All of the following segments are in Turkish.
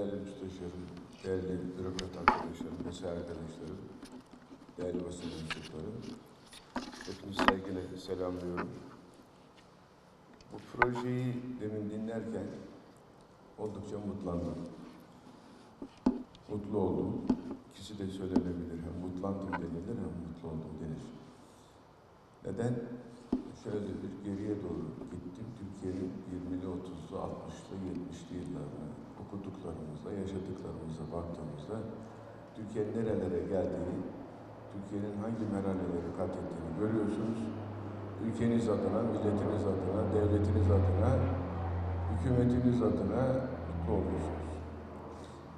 değerli müsteşarım, değerli bürokrat arkadaşlarım, mesai arkadaşlarım, değerli basın mensupları, hepinizi saygıyla selamlıyorum. Bu projeyi demin dinlerken oldukça mutlandım. Mutlu oldum. İkisi de söylenebilir. Hem mutlandım denilir hem mutlu oldum denir. Neden? Şöyle bir geriye doğru gittim. Türkiye'nin 20'li, 30'lu, 60'lı, 70'li yıllarına okuduklarımızla, yaşadıklarımıza baktığımızda Türkiye'nin nerelere geldiğini, Türkiye'nin hangi merhaleleri kat ettiğini görüyorsunuz. Ülkeniz adına, milletiniz adına, devletiniz adına, hükümetiniz adına mutlu oluyorsunuz.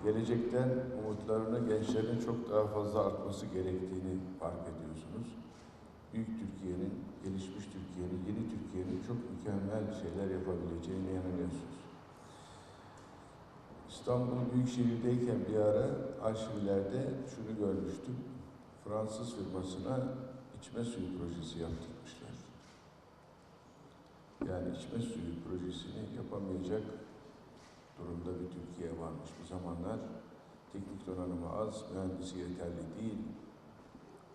Gelecekten umutlarını gençlerin çok daha fazla artması gerektiğini fark ediyorsunuz. Büyük Türkiye'nin, gelişmiş Türkiye'nin, yeni Türkiye'nin çok mükemmel şeyler yapabileceğine inanıyorsunuz. İstanbul Büyükşehir'deyken bir ara arşivlerde şunu görmüştüm. Fransız firmasına içme suyu projesi yaptırmışlar. Yani içme suyu projesini yapamayacak durumda bir Türkiye varmış. Bu zamanlar teknik donanımı az, mühendisi yeterli değil.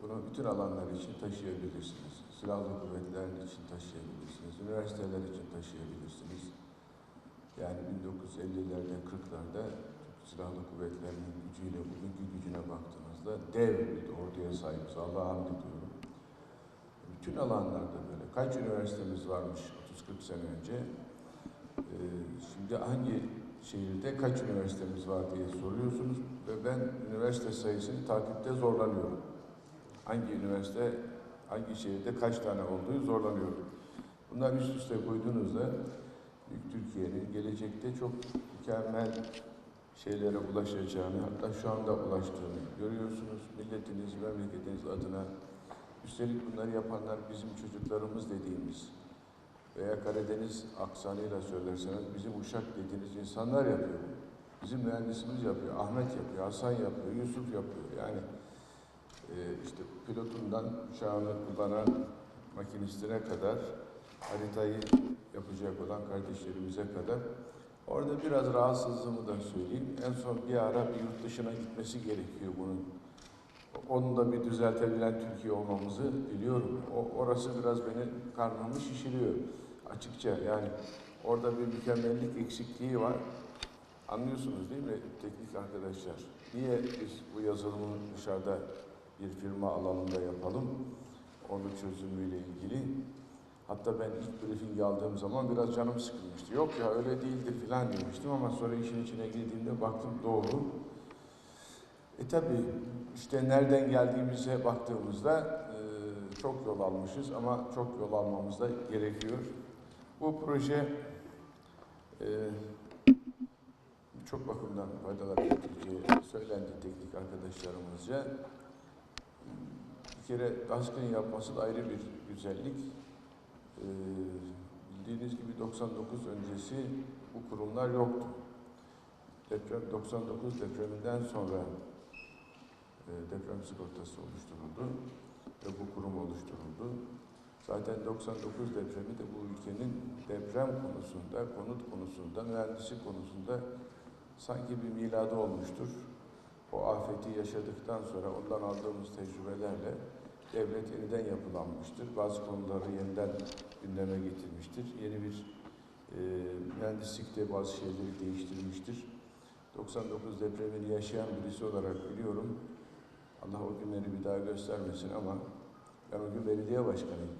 Bunu bütün alanlar için taşıyabilirsiniz. Silahlı kuvvetler için taşıyabilirsiniz. Üniversiteler için taşıyabilirsiniz. Yani 1950'lerde, 40'larda Türk Silahlı Kuvvetleri'nin gücüyle bugünkü gücüne baktığınızda dev bir orduya sahibiz. Allah'a hamd ediyorum. Bütün alanlarda böyle. Kaç üniversitemiz varmış 30-40 sene önce? Ee, şimdi hangi şehirde kaç üniversitemiz var diye soruyorsunuz ve ben üniversite sayısını takipte zorlanıyorum. Hangi üniversite, hangi şehirde kaç tane olduğu zorlanıyorum. Bunlar üst üste koyduğunuzda Türkiye'nin gelecekte çok mükemmel şeylere ulaşacağını, hatta şu anda ulaştığını görüyorsunuz. Milletiniz, memleketiniz adına. Üstelik bunları yapanlar bizim çocuklarımız dediğimiz veya Karadeniz aksanıyla söylerseniz bizim Uşak dediğiniz insanlar yapıyor. Bizim mühendisimiz yapıyor, Ahmet yapıyor, Hasan yapıyor, Yusuf yapıyor. Yani işte pilotundan uçağını kullanan makinistine kadar haritayı yapacak olan kardeşlerimize kadar. Orada biraz rahatsızlığımı da söyleyeyim. En son bir ara bir yurt dışına gitmesi gerekiyor bunun. Onu da bir düzeltebilen Türkiye olmamızı biliyorum. O, orası biraz beni karnımı şişiriyor açıkça. Yani orada bir mükemmellik eksikliği var. Anlıyorsunuz değil mi teknik arkadaşlar? Niye biz bu yazılımı dışarıda bir firma alanında yapalım? Onun çözümüyle ilgili. Hatta ben ilk briefing aldığım zaman biraz canım sıkılmıştı. Yok ya öyle değildir filan demiştim ama sonra işin içine girdiğimde baktım doğru. E tabi işte nereden geldiğimize baktığımızda e, çok yol almışız ama çok yol almamız da gerekiyor. Bu proje e, çok bakımdan faydalar getireceği söylendi teknik arkadaşlarımızca. Kere DASK'ın yapması da ayrı bir güzellik. Ee, bildiğiniz gibi 99 öncesi bu kurumlar yoktu. Deprem 99 depreminden sonra e, deprem sigortası oluşturuldu ve bu kurum oluşturuldu. Zaten 99 depremi de bu ülkenin deprem konusunda, konut konusunda, mühendislik konusunda sanki bir miladı olmuştur. O afeti yaşadıktan sonra ondan aldığımız tecrübelerle devlet yeniden yapılanmıştır. Bazı konuları yeniden gündeme getirmiştir. Yeni bir e, mühendislikte bazı şeyleri değiştirmiştir. 99 depremini yaşayan birisi olarak biliyorum. Allah o günleri bir daha göstermesin ama ben o gün belediye başkanıydım.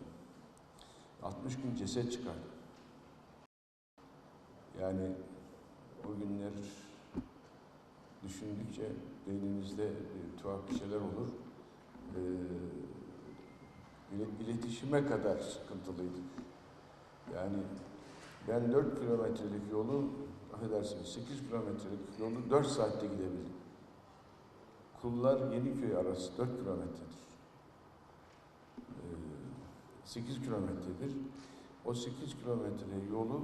60 gün ceset çıkardım. Yani o günler düşündükçe beyninizde tuhaf bir şeyler olur. Ee, iletişime kadar sıkıntılıydık. Yani ben 4 kilometrelik yolu, affedersiniz 8 kilometrelik yolu 4 saatte gidebildim. Kullar Yeniköy arası 4 kilometredir. Ee, 8 kilometredir. O 8 kilometre yolu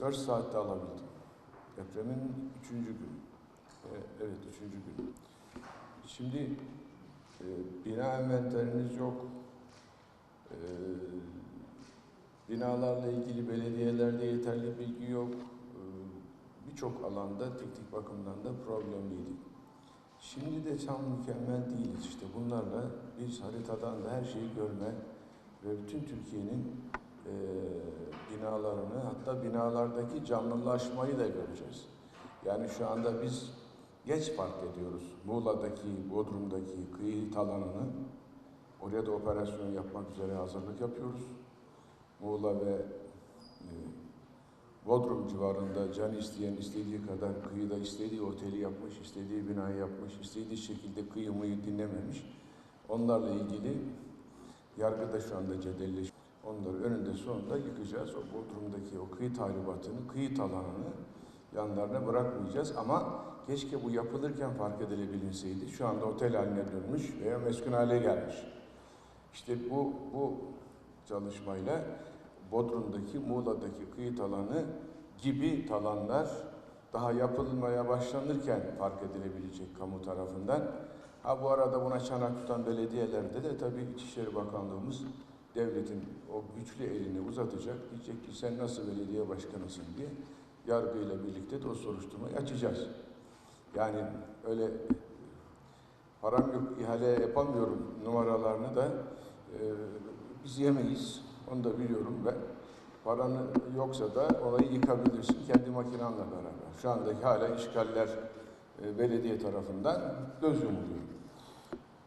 4 saatte alabildim. Depremin 3. günü. Ee, Evet, 3. gün. Şimdi e, bina envanteriniz yok. E, binalarla ilgili belediyelerde yeterli bilgi yok. E, birçok alanda teknik bakımdan da problemliydik. Şimdi de tam mükemmel değiliz işte. Bunlarla biz haritadan da her şeyi görme ve bütün Türkiye'nin e, binalarını hatta binalardaki canlılaşmayı da göreceğiz. Yani şu anda biz geç fark ediyoruz. Muğla'daki, Bodrum'daki kıyı talanını oraya da operasyon yapmak üzere hazırlık yapıyoruz. Muğla ve e, Bodrum civarında can isteyen istediği kadar kıyıda istediği oteli yapmış, istediği binayı yapmış, istediği şekilde kıyımıyı dinlememiş. Onlarla ilgili yargıda şu anda cedelleşiyor. Onları önünde sonunda yıkacağız. O Bodrum'daki o kıyı tahribatını, kıyı talanını yanlarına bırakmayacağız. Ama keşke bu yapılırken fark edilebilinseydi. Şu anda otel haline dönmüş veya meskun hale gelmiş. İşte bu, bu çalışmayla Bodrum'daki, Muğla'daki kıyı talanı gibi talanlar daha yapılmaya başlanırken fark edilebilecek kamu tarafından. Ha bu arada buna çanak tutan belediyelerde de tabii İçişleri Bakanlığımız devletin o güçlü elini uzatacak. Diyecek ki sen nasıl belediye başkanısın diye yargıyla birlikte de o soruşturmayı açacağız. Yani öyle param yok, ihale yapamıyorum numaralarını da e, biz yemeyiz. Onu da biliyorum ve paranı yoksa da olayı yıkabilirsin kendi makinanla beraber. Şu andaki hala işgaller e, belediye tarafından göz yumuluyor.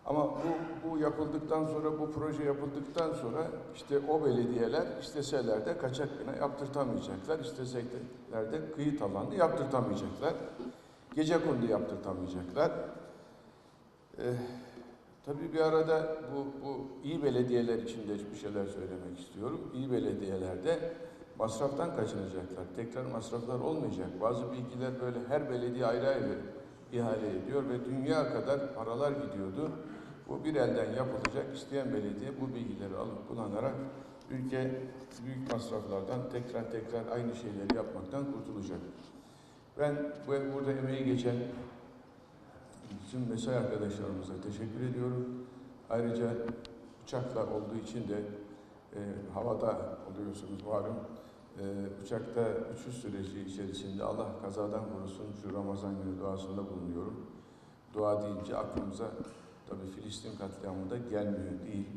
Ama bu, bu yapıldıktan sonra, bu proje yapıldıktan sonra işte o belediyeler isteseler de kaçak bina yaptırtamayacaklar. İsteseler de kıyı talanı yaptırtamayacaklar. Gece kondu yaptırtamayacaklar. Ee, tabii bir arada bu, bu iyi belediyeler için de bir şeyler söylemek istiyorum. İyi belediyelerde masraftan kaçınacaklar. Tekrar masraflar olmayacak. Bazı bilgiler böyle her belediye ayrı ayrı ihale ediyor ve dünya kadar paralar gidiyordu. Bu bir elden yapılacak. İsteyen belediye bu bilgileri alıp kullanarak ülke büyük masraflardan tekrar tekrar aynı şeyleri yapmaktan kurtulacak. Ben bu burada emeği geçen bütün mesai arkadaşlarımıza teşekkür ediyorum. Ayrıca uçakla olduğu için de e, havada oluyorsunuz malum. E, uçakta uçuş süreci içerisinde Allah kazadan korusun şu Ramazan günü duasında bulunuyorum. Dua deyince aklımıza tabii Filistin katliamında gelmiyor değil.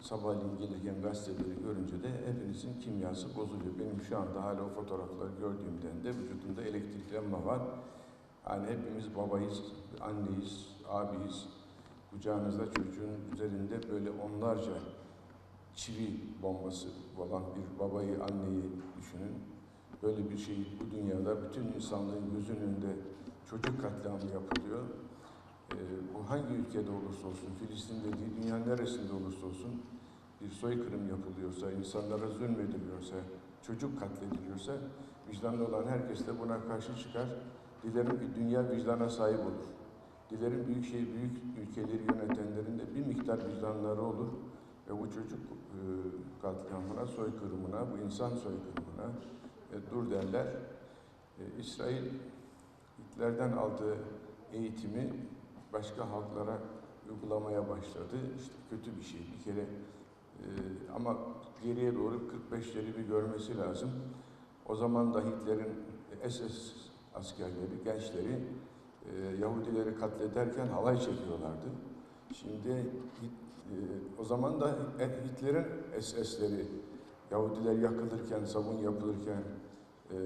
Sabahleyin gelirken gazeteleri görünce de hepinizin kimyası bozuluyor. Benim şu anda hala o fotoğrafları gördüğümden de vücudumda elektriklenme var. Hani hepimiz babayız, anneyiz, abiyiz. Kucağınızda çocuğun üzerinde böyle onlarca çivi bombası olan bir babayı, anneyi düşünün. Böyle bir şey bu dünyada bütün insanlığın gözünün önünde çocuk katliamı yapılıyor. Ee, bu hangi ülkede olursa olsun, Filistin'de değil, dünyanın neresinde olursa olsun bir soykırım yapılıyorsa, insanlara zulmediliyorsa, çocuk katlediliyorsa vicdanlı olan herkes de buna karşı çıkar. Dilerim ki dünya vicdana sahip olur. Dilerim büyük şey, büyük ülkeleri yönetenlerin de bir miktar vicdanları olur ve bu çocuk e, katliamına, soykırımına, bu insan soykırımına e, dur derler. E, İsrail Hitler'den aldığı eğitimi başka halklara uygulamaya başladı. İşte kötü bir şey. Bir kere e, ama geriye doğru 45'leri bir görmesi lazım. O zaman da Hitler'in SS askerleri, gençleri e, Yahudileri katlederken halay çekiyorlardı. Şimdi e, o zaman da Hitler'in SS'leri Yahudiler yakılırken, sabun yapılırken e,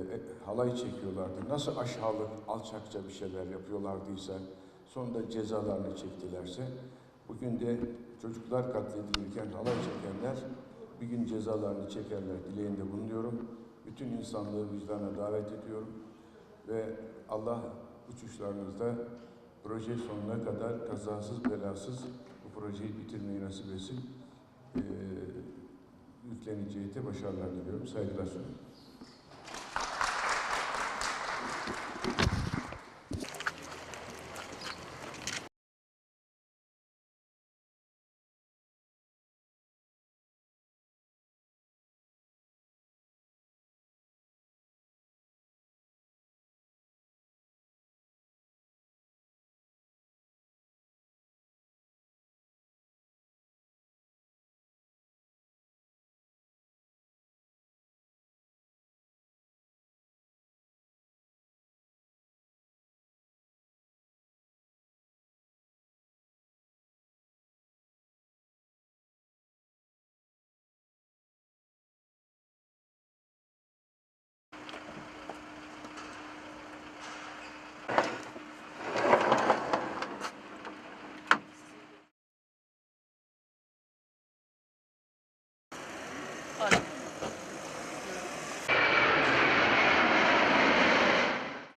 halay çekiyorlardı. Nasıl aşağılık, alçakça bir şeyler yapıyorlardıysa, sonunda cezalarını çektilerse, bugün de çocuklar katledilirken halay çekenler bir gün cezalarını çekerler dileğinde bulunuyorum. Bütün insanlığı vicdana davet ediyorum ve Allah uçuşlarınızda proje sonuna kadar kazasız belasız bu projeyi bitirmeyi nasip etsin. Ee, yükleneceği de başarılar diliyorum. Saygılar sunuyorum.